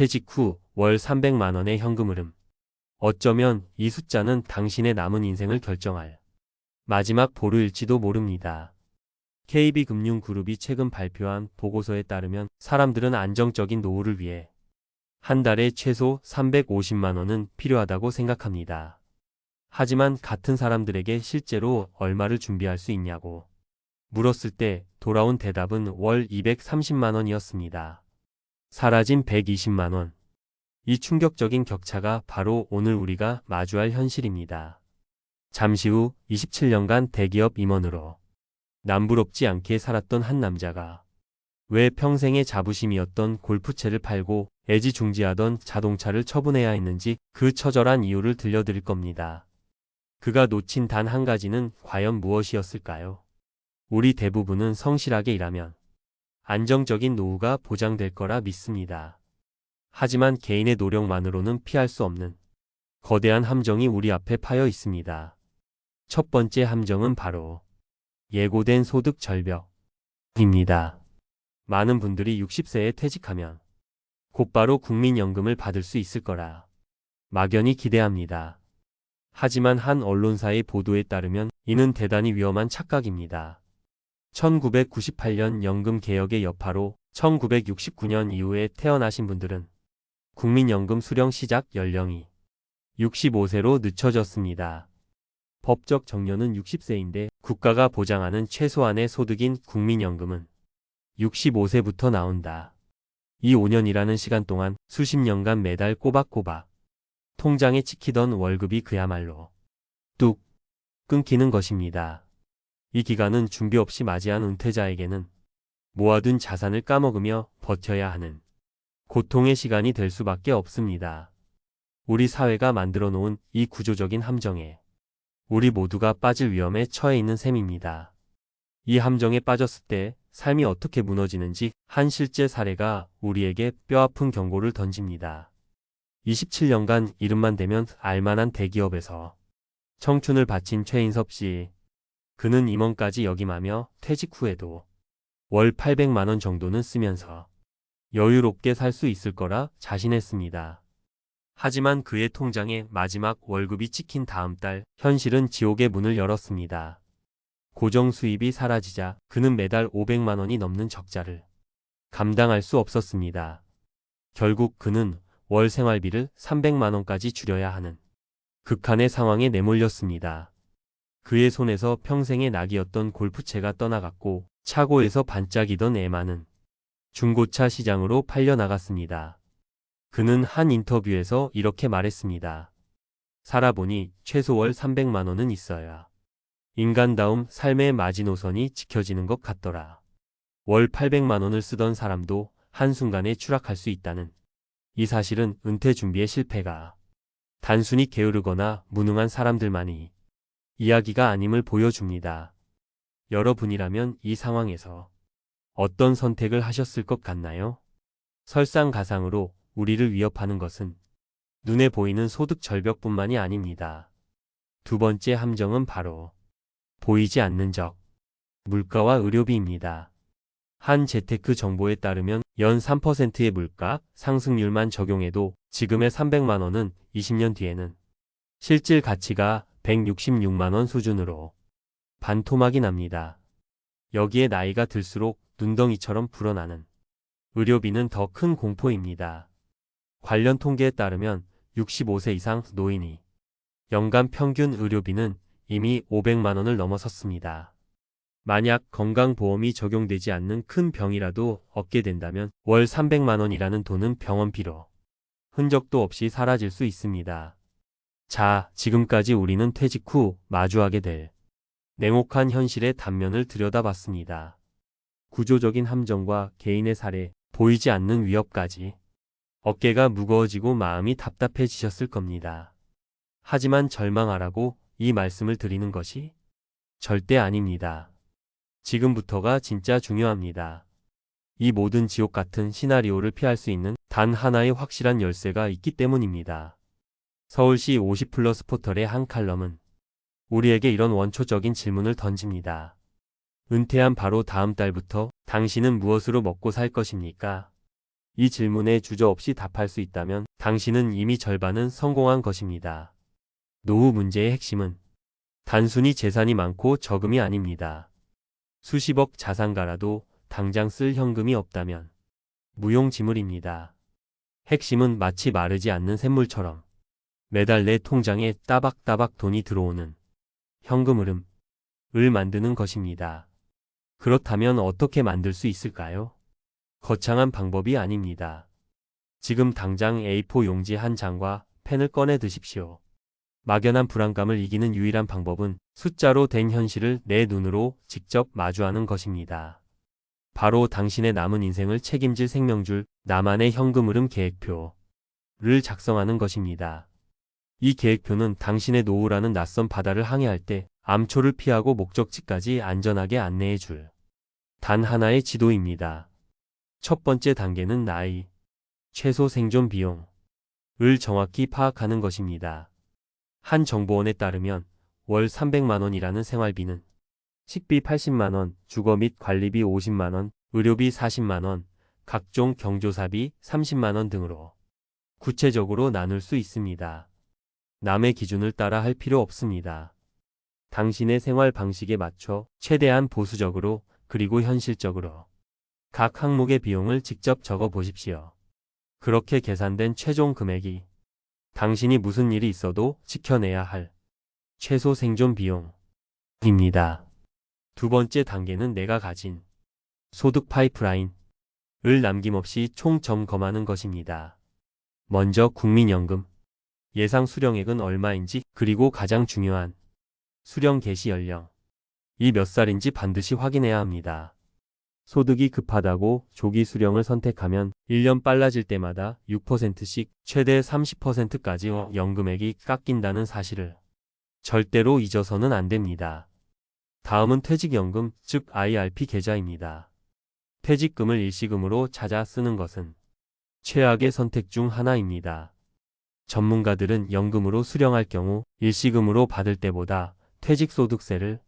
퇴직 후 월 300만 원의 현금 흐름. 어쩌면 이 숫자는 당신의 남은 인생을 결정할 마지막 보루일지도 모릅니다. KB금융그룹이 최근 발표한 보고서에 따르면 사람들은 안정적인 노후를 위해 한 달에 최소 350만 원은 필요하다고 생각합니다. 하지만 같은 사람들에게 실제로 얼마를 준비할 수 있냐고 물었을 때 돌아온 대답은 월 230만 원이었습니다. 사라진 120만 원. 이 충격적인 격차가 바로 오늘 우리가 마주할 현실입니다. 잠시 후 27년간 대기업 임원으로 남부럽지 않게 살았던 한 남자가 왜 평생의 자부심이었던 골프채를 팔고 애지중지하던 자동차를 처분해야 했는지 그 처절한 이유를 들려드릴 겁니다. 그가 놓친 단 한 가지는 과연 무엇이었을까요? 우리 대부분은 성실하게 일하면 안정적인 노후가 보장될 거라 믿습니다. 하지만 개인의 노력만으로는 피할 수 없는 거대한 함정이 우리 앞에 파여 있습니다. 첫 번째 함정은 바로 예고된 소득 절벽입니다. 많은 분들이 60세에 퇴직하면 곧바로 국민연금을 받을 수 있을 거라 막연히 기대합니다. 하지만 한 언론사의 보도에 따르면 이는 대단히 위험한 착각입니다. 1998년 연금 개혁의 여파로 1969년 이후에 태어나신 분들은 국민연금 수령 시작 연령이 65세로 늦춰졌습니다. 법적 정년은 60세인데 국가가 보장하는 최소한의 소득인 국민연금은 65세부터 나온다. 이 5년이라는 시간 동안 수십 년간 매달 꼬박꼬박 통장에 찍히던 월급이 그야말로 뚝 끊기는 것입니다. 이 기간은 준비 없이 맞이한 은퇴자에게는 모아둔 자산을 까먹으며 버텨야 하는 고통의 시간이 될 수밖에 없습니다. 우리 사회가 만들어 놓은 이 구조적인 함정에 우리 모두가 빠질 위험에 처해 있는 셈입니다. 이 함정에 빠졌을 때 삶이 어떻게 무너지는지 한 실제 사례가 우리에게 뼈아픈 경고를 던집니다. 27년간 이름만 대면 알만한 대기업에서 청춘을 바친 최인섭 씨. 그는 임원까지 역임하며 퇴직 후에도 월 800만원 정도는 쓰면서 여유롭게 살 수 있을 거라 자신했습니다. 하지만 그의 통장에 마지막 월급이 찍힌 다음 달 현실은 지옥의 문을 열었습니다. 고정 수입이 사라지자 그는 매달 500만 원이 넘는 적자를 감당할 수 없었습니다. 결국 그는 월 생활비를 300만 원까지 줄여야 하는 극한의 상황에 내몰렸습니다. 그의 손에서 평생의 낙이었던 골프채가 떠나갔고 차고에서 반짝이던 에마는 중고차 시장으로 팔려나갔습니다. 그는 한 인터뷰에서 이렇게 말했습니다. 살아보니 최소 월 300만 원은 있어야 인간다움 삶의 마지노선이 지켜지는 것 같더라. 월 800만 원을 쓰던 사람도 한순간에 추락할 수 있다는 이 사실은 은퇴 준비의 실패가 단순히 게으르거나 무능한 사람들만이 이야기가 아님을 보여줍니다. 여러분이라면 이 상황에서 어떤 선택을 하셨을 것 같나요? 설상가상으로 우리를 위협하는 것은 눈에 보이는 소득 절벽뿐만이 아닙니다. 두 번째 함정은 바로 보이지 않는 적, 물가와 의료비입니다. 한 재테크 정보에 따르면 연 3%의 물가 상승률만 적용해도 지금의 300만 원은 20년 뒤에는 실질 가치가 166만 원 수준으로 반토막이 납니다. 여기에 나이가 들수록 눈덩이처럼 불어나는 의료비는 더 큰 공포입니다. 관련 통계에 따르면 65세 이상 노인이 연간 평균 의료비는 이미 500만 원을 넘어섰습니다. 만약 건강보험이 적용되지 않는 큰 병이라도 얻게 된다면 월 300만 원이라는 돈은 병원비로 흔적도 없이 사라질 수 있습니다. 자, 지금까지 우리는 퇴직 후 마주하게 될 냉혹한 현실의 단면을 들여다봤습니다. 구조적인 함정과 개인의 사례, 보이지 않는 위협까지 어깨가 무거워지고 마음이 답답해지셨을 겁니다. 하지만 절망하라고 이 말씀을 드리는 것이 절대 아닙니다. 지금부터가 진짜 중요합니다. 이 모든 지옥 같은 시나리오를 피할 수 있는 단 하나의 확실한 열쇠가 있기 때문입니다. 서울시 50플러스 포털의 한 칼럼은 우리에게 이런 원초적인 질문을 던집니다. 은퇴한 바로 다음 달부터 당신은 무엇으로 먹고 살 것입니까? 이 질문에 주저없이 답할 수 있다면 당신은 이미 절반은 성공한 것입니다. 노후 문제의 핵심은 단순히 재산이 많고 적음이 아닙니다. 수십억 자산가라도 당장 쓸 현금이 없다면 무용지물입니다. 핵심은 마치 마르지 않는 샘물처럼 매달 내 통장에 따박따박 돈이 들어오는 현금 흐름을 만드는 것입니다. 그렇다면 어떻게 만들 수 있을까요? 거창한 방법이 아닙니다. 지금 당장 A4 용지 한 장과 펜을 꺼내 드십시오. 막연한 불안감을 이기는 유일한 방법은 숫자로 된 현실을 내 눈으로 직접 마주하는 것입니다. 바로 당신의 남은 인생을 책임질 생명줄 나만의 현금 흐름 계획표를 작성하는 것입니다. 이 계획표는 당신의 노후라는 낯선 바다를 항해할 때 암초를 피하고 목적지까지 안전하게 안내해 줄 단 하나의 지도입니다. 첫 번째 단계는 나이, 최소 생존 비용을 정확히 파악하는 것입니다. 한 정보원에 따르면 월 300만원이라는 생활비는 식비 80만원, 주거 및 관리비 50만원, 의료비 40만원, 각종 경조사비 30만원 등으로 구체적으로 나눌 수 있습니다. 남의 기준을 따라 할 필요 없습니다. 당신의 생활 방식에 맞춰 최대한 보수적으로 그리고 현실적으로 각 항목의 비용을 직접 적어 보십시오. 그렇게 계산된 최종 금액이 당신이 무슨 일이 있어도 지켜내야 할 최소 생존 비용입니다. 두 번째 단계는 내가 가진 소득 파이프라인을 남김없이 총 점검하는 것입니다. 먼저 국민연금, 예상 수령액은 얼마인지 그리고 가장 중요한 수령 개시 연령, 이 몇 살인지 반드시 확인해야 합니다. 소득이 급하다고 조기 수령을 선택하면 1년 빨라질 때마다 6%씩 최대 30%까지 연금액이 깎인다는 사실을 절대로 잊어서는 안 됩니다. 다음은 퇴직연금, 즉 IRP 계좌입니다. 퇴직금을 일시금으로 찾아 쓰는 것은 최악의 선택 중 하나입니다. 전문가들은 연금으로 수령할 경우 일시금으로 받을 때보다 퇴직소득세를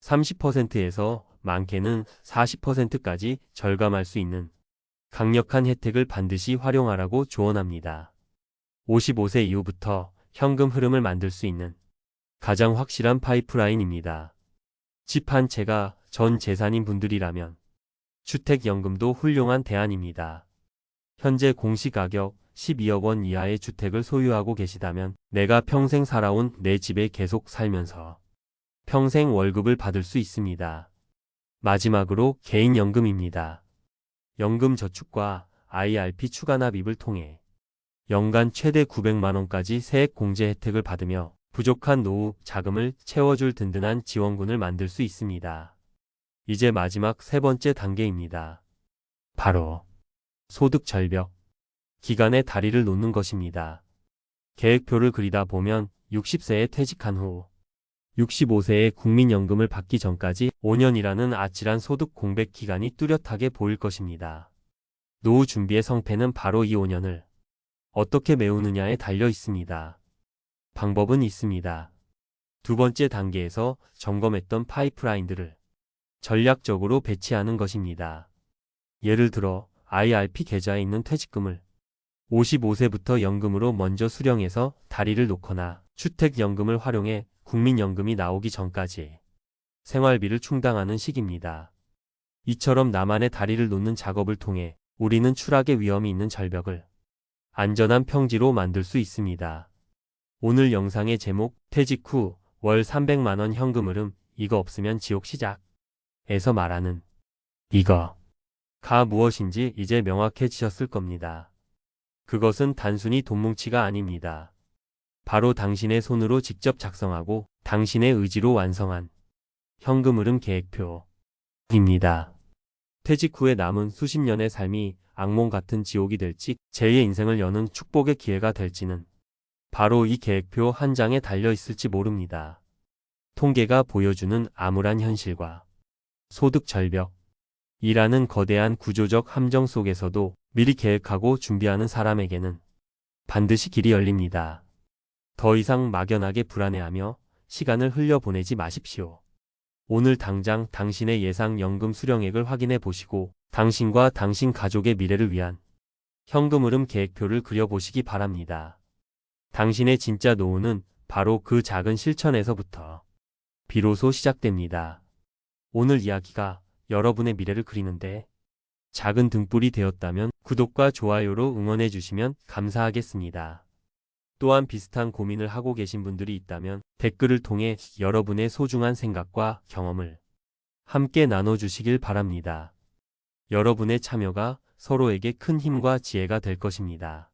30%에서 많게는 40%까지 절감할 수 있는 강력한 혜택을 반드시 활용하라고 조언합니다. 55세 이후부터 현금 흐름을 만들 수 있는 가장 확실한 파이프라인입니다. 집 한 채가 전 재산인 분들이라면 주택연금도 훌륭한 대안입니다. 현재 공시가격 12억 원 이하의 주택을 소유하고 계시다면 내가 평생 살아온 내 집에 계속 살면서 평생 월급을 받을 수 있습니다. 마지막으로 개인연금입니다. 연금저축과 IRP 추가납입을 통해 연간 최대 900만원까지 세액 공제 혜택을 받으며 부족한 노후 자금을 채워줄 든든한 지원군을 만들 수 있습니다. 이제 마지막 세 번째 단계입니다. 바로 소득 절벽, 기간의 다리를 놓는 것입니다. 계획표를 그리다 보면 60세에 퇴직한 후 65세에 국민연금을 받기 전까지 5년이라는 아찔한 소득 공백 기간이 뚜렷하게 보일 것입니다. 노후 준비의 성패는 바로 이 5년을 어떻게 메우느냐에 달려 있습니다. 방법은 있습니다. 두 번째 단계에서 점검했던 파이프라인들을 전략적으로 배치하는 것입니다. 예를 들어 IRP 계좌에 있는 퇴직금을 55세부터 연금으로 먼저 수령해서 다리를 놓거나 주택연금을 활용해 국민연금이 나오기 전까지 생활비를 충당하는 시기입니다. 이처럼 나만의 다리를 놓는 작업을 통해 우리는 추락의 위험이 있는 절벽을 안전한 평지로 만들 수 있습니다. 오늘 영상의 제목 퇴직 후 월 300만원 현금 흐름 이거 없으면 지옥 시작 에서 말하는 이거 가 무엇인지 이제 명확해지셨을 겁니다. 그것은 단순히 돈 뭉치가 아닙니다. 바로 당신의 손으로 직접 작성하고 당신의 의지로 완성한 현금 흐름 계획표입니다. 퇴직 후에 남은 수십 년의 삶이 악몽 같은 지옥이 될지 제2의 인생을 여는 축복의 기회가 될지는 바로 이 계획표 한 장에 달려 있을지 모릅니다. 통계가 보여주는 암울한 현실과 소득 절벽, 이라는 거대한 구조적 함정 속에서도 미리 계획하고 준비하는 사람에게는 반드시 길이 열립니다. 더 이상 막연하게 불안해하며 시간을 흘려보내지 마십시오. 오늘 당장 당신의 예상 연금 수령액을 확인해 보시고 당신과 당신 가족의 미래를 위한 현금 흐름 계획표를 그려보시기 바랍니다. 당신의 진짜 노후는 바로 그 작은 실천에서부터 비로소 시작됩니다. 오늘 이야기가 여러분의 미래를 그리는데 작은 등불이 되었다면 구독과 좋아요로 응원해 주시면 감사하겠습니다. 또한 비슷한 고민을 하고 계신 분들이 있다면 댓글을 통해 여러분의 소중한 생각과 경험을 함께 나눠주시길 바랍니다. 여러분의 참여가 서로에게 큰 힘과 지혜가 될 것입니다.